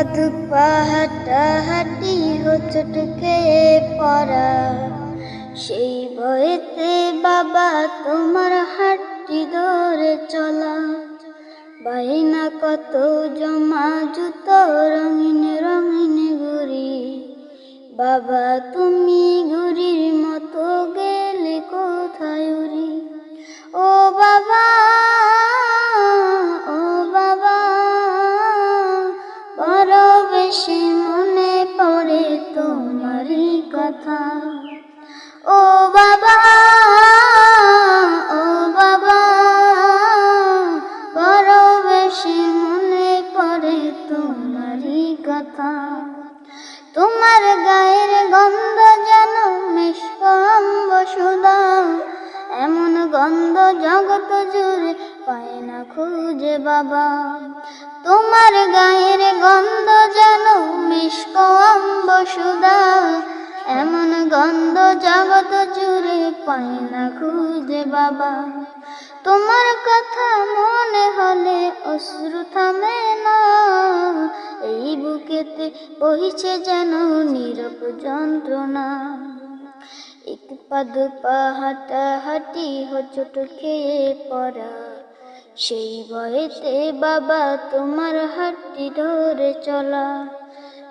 হাত পা হাঁটাহাঁটি হোচটকে পড়া। সেই বয়েতে বাবা তোমার হাঁটি ধরে চলা। বাইনা কত জমা জুতো রঙিন রঙিন ঘুরি বাবা তুমি ঘুরির মতো গেলে কোথায় উড়ি? ও বাবা কথা। ও বাবা ও বাবা, বড় বেশি মনে পড়ে তোমারই কথা। তোমার গায়ের গন্ধ যেন মিষ্কম বসুদা এমন গন্ধ জগত জুড়ে পায় না খুঁজে বাবা। তোমার গায়ের গন্ধ যেন মিষ্কম বসুদা জগত জুড়ে পায় না খুঁজে বাবা। তোমার কথা মনে হলে অশ্রু থামে না। এই বুকেতে বহিছে যেন নীরব যন্ত্রণা। এক পা দুপা হাঁটা হাঁটি হোচট খেয়ে পড়া। সেই ভয়েতে বাবা তোমার হাতটি ধরে চলা।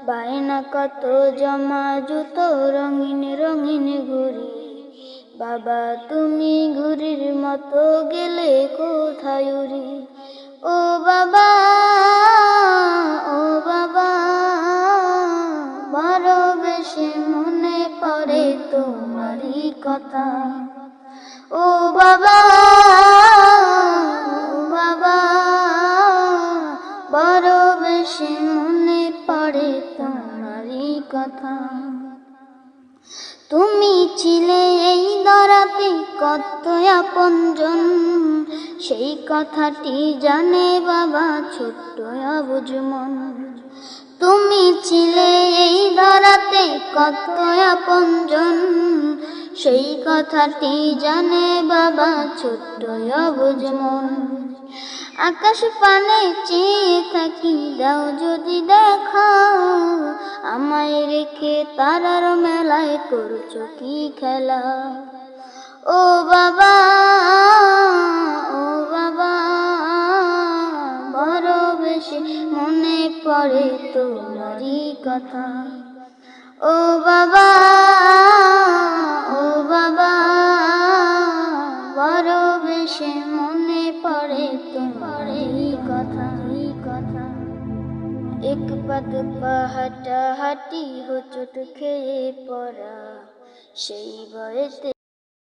বায়না কত জমা জুতো, রঙিন রঙিন ঘুরি বাবা, তুমি ঘুরির মতো গেলে কোথায় উড়ি? ও বাবা ও বাবা বড় বেশি মনে পড়ে তোমারই কথা। ও বাবা ও বাবা বড় বেশি মনে পড়ে তোমারই কথা। তুমি ছিলে এই দরাতে কত আপনজন সেই কথাটি জানে বাবা ছোট্ট অবুজ মন। তুমি ছিলে এই ধরাতে কত আপনজন সেই কথাটি জানে বাবা ছোট্ট অবুজ মন। আকাশ পানে চেয়ে থাকি, দাও যদি দেখা। আমায় রেখে তারার মেলায় করছ কি খেলা? ও বাবা ও বাবা বড় বেশি মনে পড়ে তোমারই কথা। ও এক পাহাটা পা হাঁটা হাঁটি হোচট খেয়ে পড়া। সেই বয়সে